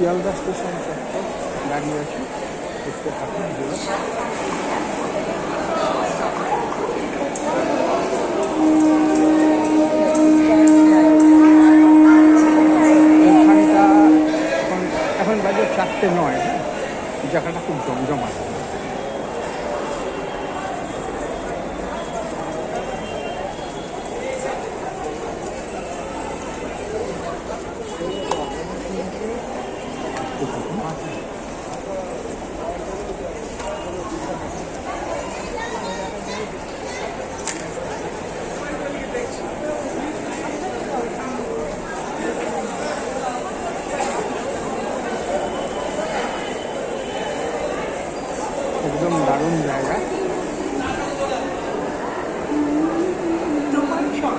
Sealdah station দাঁড়িয়ে আছি। দেখতে থাকুন এখন এখন বাজে চারটে নয় হ্যাঁ? জায়গাটা খুব জমজমাট। একদম দারুণ জায়গা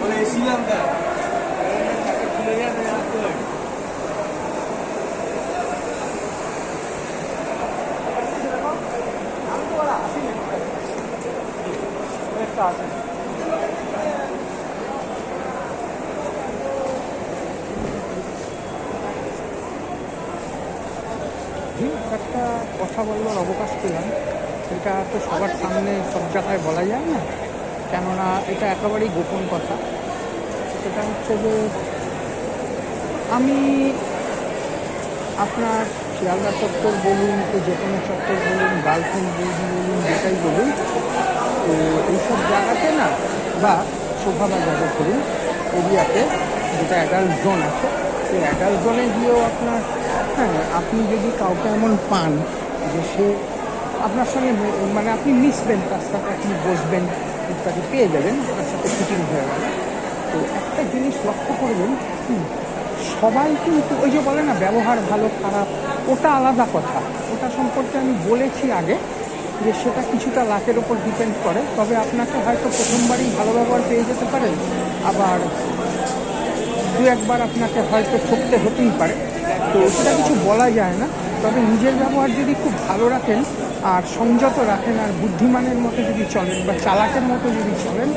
মানে শিলামটা হুম, একটা কথা বলবার অবকাশ পেলাম। এটা তো সবার সামনে সব জায়গায় বলা যায় না। কেননা এটা একেবারেই গোপন কথা। সেটা হচ্ছে যে আমি আপনার শিয়ালদা চত্বর বলুন তো যে কোনো চত্বর বলুন গার্লফ্রেন্ড বলুন বলুন যেটাই বলুন, তো এইসব জায়গাতে না বা শোভা শোভাবাজারে ধরুন, এরিয়াতে যেটা অ্যাডাল্ট জোন আছে সেই অ্যাডাল্ট জোনে গিয়েও আপনার হ্যাঁ আপনি যদি কাউকে এমন পান যে সে আপনার সঙ্গে মানে আপনি মিশবেন তার সাথে আপনি বসবেন, ইত্যাদি, পেয়ে যাবেন, আপনার সাথে ফিটিং হয়ে গেল। তো একটা জিনিস লক্ষ্য করবেন সবাই কিন্তু ওই যে বলে না, ব্যবহার ভালো, খারাপ ওটা আলাদা কথা। ওটা সম্পর্কে আমি বলেছি আগে যে সেটা কিছুটা লাখের ওপর ডিপেন্ড করে। তবে আপনাকে হয়তো প্রথমবারই ভালো ব্যবহার পেয়ে যেতে পারেন আবার দু একবার আপনাকে হয়তো ঠকতে হতেই পারে। তো সেটা কিছু বলা যায় না। তবে নিজের ব্যবহার যদি খুব ভালো রাখেন আর সংযত রাখেন আর বুদ্ধিমানের মতো যদি চলেন বা চালাকের মতো যদি চলেন,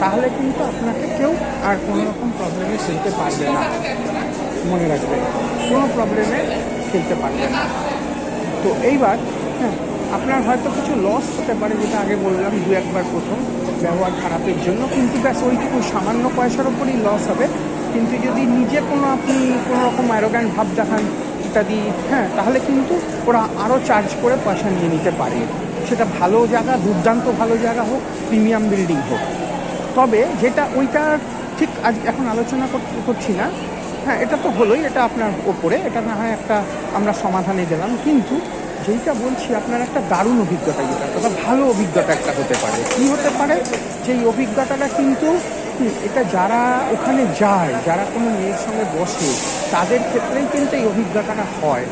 তাহলে কিন্তু আপনাকে কেউ আর কোনো রকম প্রবলেমে ফেলতে পারবে না। মনে রাখবেন। কোনো প্রবলেমে ফেলতে পারবে না। তো এইবার হ্যাঁ আপনার হয়তো কিছু লস হতে পারে যেটা আগে বললাম দু একবার প্রথম, ব্যবহার খারাপের জন্য, কিন্তু ব্যাস ওইটুকু সামান্য পয়সার ওপরই লস হবে। কিন্তু যদি নিজে কোনো আপনি কোনো রকম অ্যারোগ্যান্ট ভাব দেখান, ইত্যাদি হ্যাঁ তাহলে কিন্তু ওরা আরও চার্জ করে পয়সা নিয়ে নিতে পারে। সেটা ভালো জায়গা, দুর্দান্ত ভালো জায়গা হোক প্রিমিয়াম বিল্ডিং হোক। তবে যেটা, ওইটা ঠিক আজ এখন আলোচনা কর- করছি না। হ্যাঁ এটা তো হলোই, এটা আপনার ওপরে, এটা না হয় একটা আমরা সমাধানে গেলাম। কিন্তু যেইটা বলছি, আপনার একটা দারুণ অভিজ্ঞতা যেটা কথা ভালো অভিজ্ঞতা একটা হতে পারে। কি হতে পারে? যে এই অভিজ্ঞতাটা কিন্তু এটা যারা ওখানে যায়, যারা কোনো মেয়ের সঙ্গে বসে, তাদের ক্ষেত্রেই কিন্তু এই অভিজ্ঞতাটা হয়।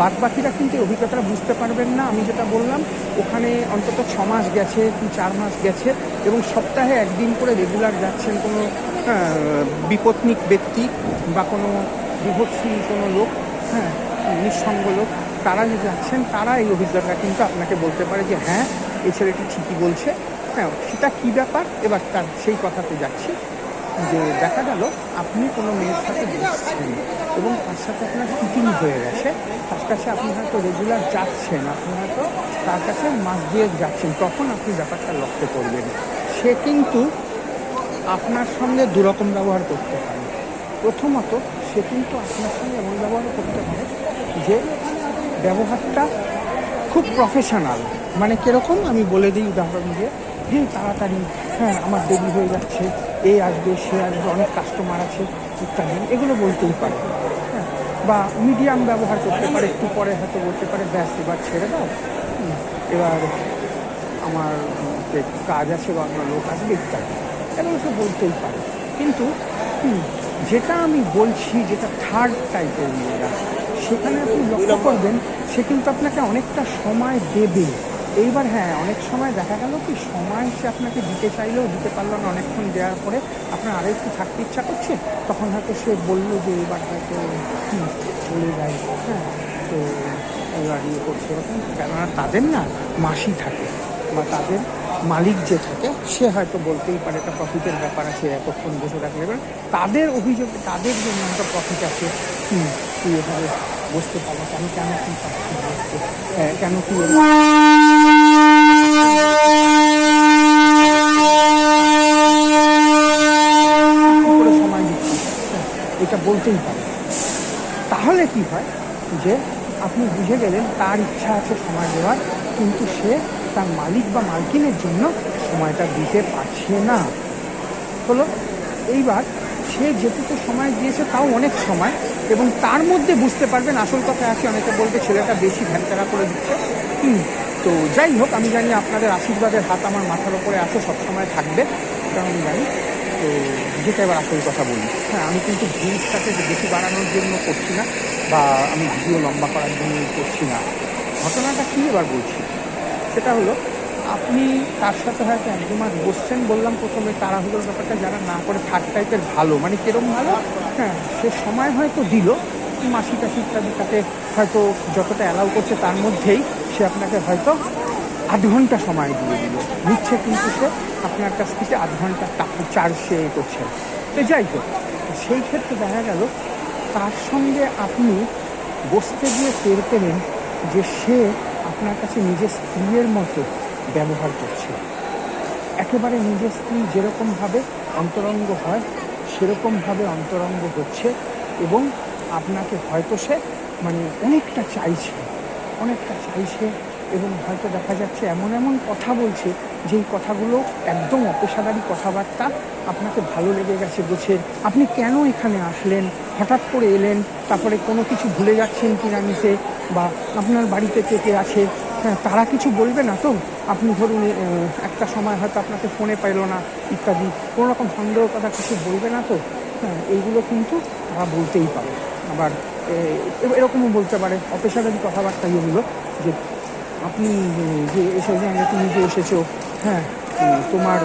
বাদ বাকিরা কিন্তু অভিজ্ঞতাটা বুঝতে পারবেন না, আমি যেটা বললাম, ওখানে অন্তত ছ মাস গেছে কি চার মাস গেছে, এবং সপ্তাহে একদিন করে রেগুলার যাচ্ছেন কোনো বিপত্নিক ব্যক্তি বা কোনো বিভৎসী কোনো লোক হ্যাঁ নিঃসঙ্গ লোক, তারা যে যাচ্ছেন, তারা এই অভিজ্ঞতা কিন্তু আপনাকে বলতে পারে যে হ্যাঁ এই ছেলেটি ঠিকই বলছে। হ্যাঁ সেটা কী ব্যাপার? এবার তার সেই কথাতে যাচ্ছি যে, দেখা গেল আপনি কোনো মেয়ের সাথে বসছেন এবং তার সাথে আপনার ফিটিং হয়ে গেছে। তার কাছে আপনি হয়তো রেগুলার যাচ্ছেন, আপনি হয়তো তার কাছে মাস দিয়ে যাচ্ছেন, তখন আপনি ব্যাপারটা লক্ষ্য করবেন। সে কিন্তু আপনার সঙ্গে দুরকম ব্যবহার করতে পারে। প্রথমত সে কিন্তু আপনার সঙ্গে এমন ব্যবহার করতে পারে যে ব্যবহারটা খুব প্রফেশনাল মানে কীরকম? আমি বলে দিই উদাহরণ দিয়ে, যে তাড়াতাড়ি হ্যাঁ আমার দেরি হয়ে যাচ্ছে, এ আসবে, সে আসবে, অনেক কাস্টমার আছে, ইত্যাদি, এগুলো বলতেই পারে। হ্যাঁ বা মিডিয়াম ব্যবহার করতে পারে, একটু পরে হয়তো বলতে পারে, ব্যাস, এবার ছেড়ে দাও। এবার আমার কাজ আছে বা আমার লোক আসবে, ইত্যাদি। এগুলো সে বলতেই পারে। কিন্তু যেটা আমি বলছি যেটা থার্ড টাইপের মেয়েরা সেখানে আপনি লক্ষ্য করবেন সে কিন্তু আপনাকে অনেকটা সময় দেবে। এইবার হ্যাঁ অনেক সময় দেখা গেল কি সময় সে আপনাকে দিতে চাইলেও দিতে পারল না অনেকক্ষণ দেওয়ার পরে আপনার আরও একটু থাকতে ইচ্ছা করছে তখন হয়তো সে বলল যে এবার হয়তো হুম, চলে যায়। হ্যাঁ তো এবার ইয়ে করছে এরকম। কেননা তাদের না মাসি থাকে বা তাদের মালিক যে থাকে সে হয়তো বলতেই পারে একটা প্রফিটের ব্যাপার আছে, এতক্ষণ বসে রাখলে এবার তাদের অভিযোগ, তাদের জন্য একটা প্রফিট আছে, হুম, তুই এভাবে বসতে পারো আমি কেন কি হ্যাঁ কেন কি কি সময় এটা বলতেই পারে। তাহলে কি হয় যে, আপনি বুঝে গেলেন তার ইচ্ছা আছে সময় দেওয়ার, কিন্তু সে তার মালিক বা মালকিনের জন্য সময়টা দিতে পারছে না। হলো, এইবার সে যেটুকু সময় দিয়েছে তাও অনেক সময় এবং তার মধ্যে বুঝতে পারবেন আসল কথা আছে, অনেকে বলবে ছেলেটা বেশি ভ্যানতারা করে দিচ্ছে। তো যাই হোক, আমি জানি আপনাদের আশীর্বাদের হাত আমার মাথার উপরে আছে, সবসময় থাকবে, এটা আমি জানি। তো যেটা এবার আসল কথা বলি। হ্যাঁ আমি কিন্তু ভিউজটাকে বেশি বাড়ানোর জন্য করছি না বা আমি ভিডিও লম্বা করার জন্য করছি না। ঘটনাটা কী এবার বলছি? সেটা হলো আপনি তার সাথে হয়তো এক দু মাস বসছেন, বললাম প্রথমে তাড়াহুড়োর ব্যাপারটা, যারা না করে থার্ড টাইপের ভালো মানে কিরম ভালো? হ্যাঁ সে সময় হয়তো দিল মাসি টাসি ইত্যাদি তাকে হয়তো যতটা অ্যালাউ করছে তার মধ্যেই সে আপনাকে হয়তো আধ ঘণ্টা সময় দিয়ে দিল। নিচ্ছে কিন্তু সে আপনার কাছ থেকে আধ ঘণ্টা টাকা চার্জ সে করছে। তো যাই হোক, সেই ক্ষেত্রে দেখা গেল, তার সঙ্গে আপনি বসতে গিয়ে টের পেলেন যে সে আপনার কাছে নিজের স্ত্রীর মতো ব্যবহার করছে। একেবারে নিজের স্ত্রী যেরকমভাবে অন্তরঙ্গ হয় সেরকমভাবে অন্তরঙ্গ হচ্ছে এবং আপনাকে হয়তো সে মানে অনেকটা চাইছে অনেকটা চাইছে এবং হয়তো দেখা যাচ্ছে এমন এমন কথা বলছে যেই কথাগুলো একদম অপেশাদারি কথাবার্তা আপনাকে ভালো লেগে গেছে বলছে, আপনি কেন এখানে আসলেন? হঠাৎ করে এলেন, তারপরে কোনো কিছু ভুলে যাচ্ছেন কিনা নিতে? বা আপনার বাড়িতে কে কে আছে? হ্যাঁ তারা কিছু বলবে না তো? আপনি ধরুন একটা সময় হয়তো আপনাকে ফোনে পাইলো না, ইত্যাদি। কোনো রকম সন্দেহ কথা কিছু বলবে না তো? হ্যাঁ এইগুলো কিন্তু তারা বলতেই পারে। আবার এরকমও বলতে পারে। অপেশাদারি কথাবার্তা এগুলো যে, আপনি যে এসে যে তুমি যে এসেছ হ্যাঁ তোমার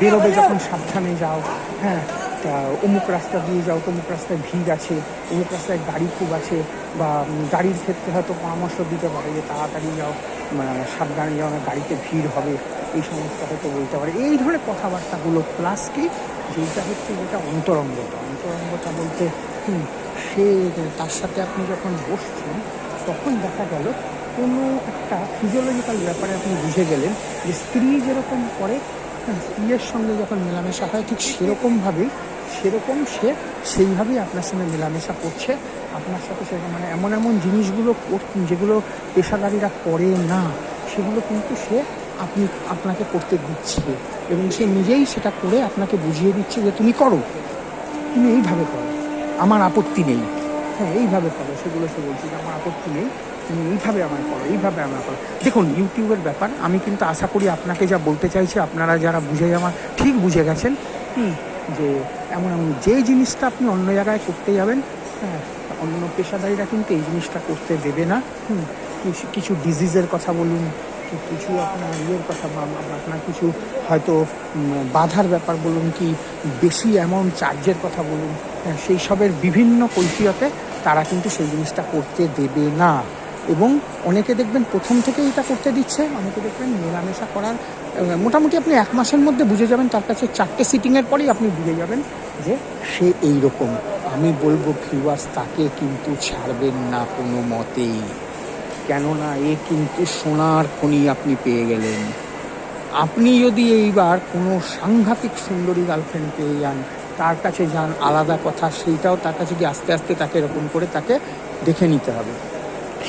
বেরোবে যখন সাবধানে যাও হ্যাঁ তা অমুক রাস্তা দিয়ে যাও তমুক রাস্তায় ভিড় আছে অমুক রাস্তায় গাড়ি খুব আছে বা গাড়ির ক্ষেত্রে হয়তো পরামর্শ দিতে পারে যে তাড়াতাড়ি যাও মানে সাবধানে যাও না গাড়িতে ভিড় হবে এই সমস্ত হয়তো বলতে পারে। এই ধরনের কথাবার্তাগুলো প্লাস কি যেটা হচ্ছে যেটা অন্তরঙ্গতা। অন্তরঙ্গতা বলতে সে তার সাথে আপনি যখন বসছেন তখন দেখা গেল কোনো একটা ফিজিওলজিক্যাল ব্যাপারে আপনি বুঝে গেলেন যে স্ত্রী যেরকম করে হ্যাঁ, স্ত্রীর সঙ্গে যখন মেলামেশা হয় ঠিক সেরকমভাবেই সেরকম সে সেইভাবেই আপনার সঙ্গে মেলামেশা করছে। আপনার সাথে সেরকম মানে এমন এমন জিনিসগুলো যেগুলো পেশাদারিরা করে না সেগুলো কিন্তু সে আপনি আপনাকে করতে দিচ্ছে এবং সে নিজেই সেটা করে আপনাকে বুঝিয়ে দিচ্ছে যে তুমি করো। তুমি এইভাবে করো। আমার আপত্তি নেই। হ্যাঁ এইভাবে করো সেগুলো সে বলছে যে আমার আপত্তি নেই তুমি এইভাবে আমার করো এইভাবে আমার করো। দেখুন ইউটিউবের ব্যাপার আমি কিন্তু আশা করি আপনাকে যা বলতে চাইছি আপনারা যারা বুঝে আমার ঠিক বুঝে গেছেন। হুম, যে এমন এমন যে জিনিসটা আপনি অন্য জায়গায় করতে যাবেন হ্যাঁ অন্য পেশাদারিরা কিন্তু এই জিনিসটা করতে দেবে না। কিছু কিছু ডিজিজের কথা বলুন কিছু আপনার ইয়ের কথা বা আপনার কিছু হয়তো বাধার ব্যাপার বলুন কি বেশি অ্যামাউন্ট চার্জের কথা বলুন হ্যাঁ, সেই সবের বিভিন্ন কৈফিয়তে তারা কিন্তু সেই জিনিসটা করতে দেবে না। এবং অনেকে দেখবেন প্রথম থেকেই এটা করতে দিচ্ছে, অনেকে দেখবেন মেলামেশা করার মোটামুটি আপনি এক মাসের মধ্যে বুঝে যাবেন, তার কাছে চারটে সিটিংয়ের পরেই আপনি বুঝে যাবেন যে সে এই রকম আমি বলব ভিউয়ার্স তাকে কিন্তু ছাড়বেন না কোনো মতেই। কেননা এ কিন্তু সোনার খনি আপনি পেয়ে গেলেন। আপনি যদি এইবার কোনো সাংঘাতিক সুন্দরী গার্লফ্রেন্ড পেয়ে যান, তার কাছে যান, আলাদা কথা, সেইটাও তার কাছে গিয়ে আস্তে আস্তে তাকে এরকম করে তাকে দেখে নিতে হবে।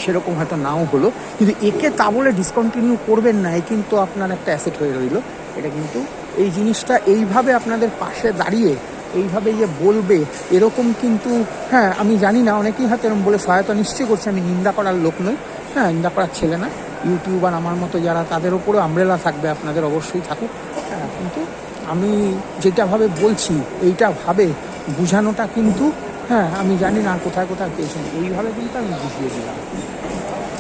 সেরকম হয়তো নাও হলো। কিন্তু একে তা বলে ডিসকন্টিনিউ করবেন না, এ কিন্তু আপনার একটা অ্যাসেট হয়ে রইল। এটা কিন্তু এই জিনিসটা এইভাবে আপনাদের পাশে দাঁড়িয়ে, এইভাবে যে বলবে, এরকম কিন্তু হ্যাঁ আমি জানি না, অনেকেই হয়তো এরকম বলে, সহায়তা নিশ্চয়ই করছে, আমি নিন্দা করার লোক নই। হ্যাঁ নিন্দা করার ছেলে না। ইউটিউবার আমার মতো যারা, তাদের ওপরে আমরেলা থাকবে, আপনাদের অবশ্যই থাকুক। হ্যাঁ কিন্তু আমি যেটাভাবে বলছি, এইটা ভাবে বোঝানোটা কিন্তু হ্যাঁ আমি জানি না কোথায় কোথায় পেয়েছেন। এইভাবে কিন্তু আমি বুঝিয়ে দিলাম।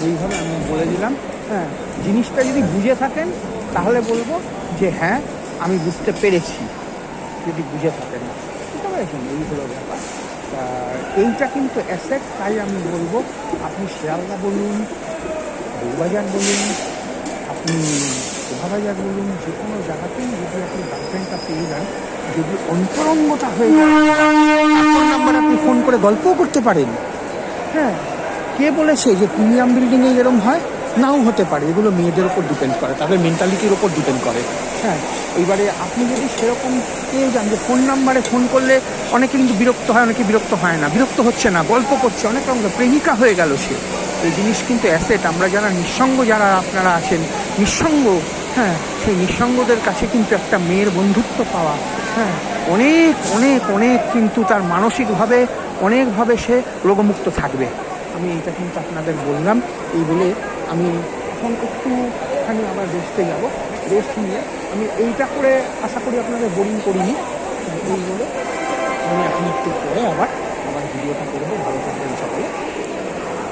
এইভাবে আমি বলে দিলাম। হ্যাঁ জিনিসটা যদি বুঝে থাকেন, তাহলে বলব যে হ্যাঁ আমি বুঝতে পেরেছি। যদি বুঝে থাকেন। পেরেছেন? এই হলো ব্যাপার। এইটা কিন্তু অ্যাসেট তাই আমি বলব আপনি শিয়ালদা বলুন বউবাজার বলুন, আপনি শোভাবাজার বলুন, যে কোনো জায়গাতেই যদি আপনি গার্লফ্রেন্ডটা পেয়ে যান যদি অন্তরঙ্গতা হয়ে নাম্বার আপনি ফোন করে গল্পও করতে পারেন। হ্যাঁ কে বলেছে যে প্রিমিয়াম বিল্ডিংয়ে এরম হয়, নাও হতে পারে। এগুলো মেয়েদের উপর ডিপেন্ড করে, তাদের মেন্টালিটির উপর ডিপেন্ড করে। হ্যাঁ এইবারে আপনি যদি সেরকম পেয়ে যান, যে ফোন নাম্বারে ফোন করলে অনেকে কিন্তু বিরক্ত হয়, অনেকে বিরক্ত হয় না। বিরক্ত হচ্ছে না, গল্প করছে, অনেক রকম। প্রেমিকা হয়ে গেল সে। এই জিনিস কিন্তু অ্যাসেট আমরা যারা নিঃসঙ্গ, যারা আপনারা আছেন, নিঃসঙ্গ হ্যাঁ সেই নিঃসঙ্গদের কাছে কিন্তু একটা মেয়ের বন্ধুত্ব পাওয়া। হ্যাঁ অনেক অনেক অনেক কিন্তু তার মানসিকভাবে, অনেকভাবে সে রোগমুক্ত থাকবে। আমি এইটা কিন্তু আপনাদের বললাম। এই বলে আমি এখন একটুখানি আবার রেস্টে যাব। রেস্ট নিয়ে আমি এইটা করে আশা করি আপনাদের বোরিং করিনি। এই বলে আমি এখন একটু পরে আবার আবার ভিডিওটা করে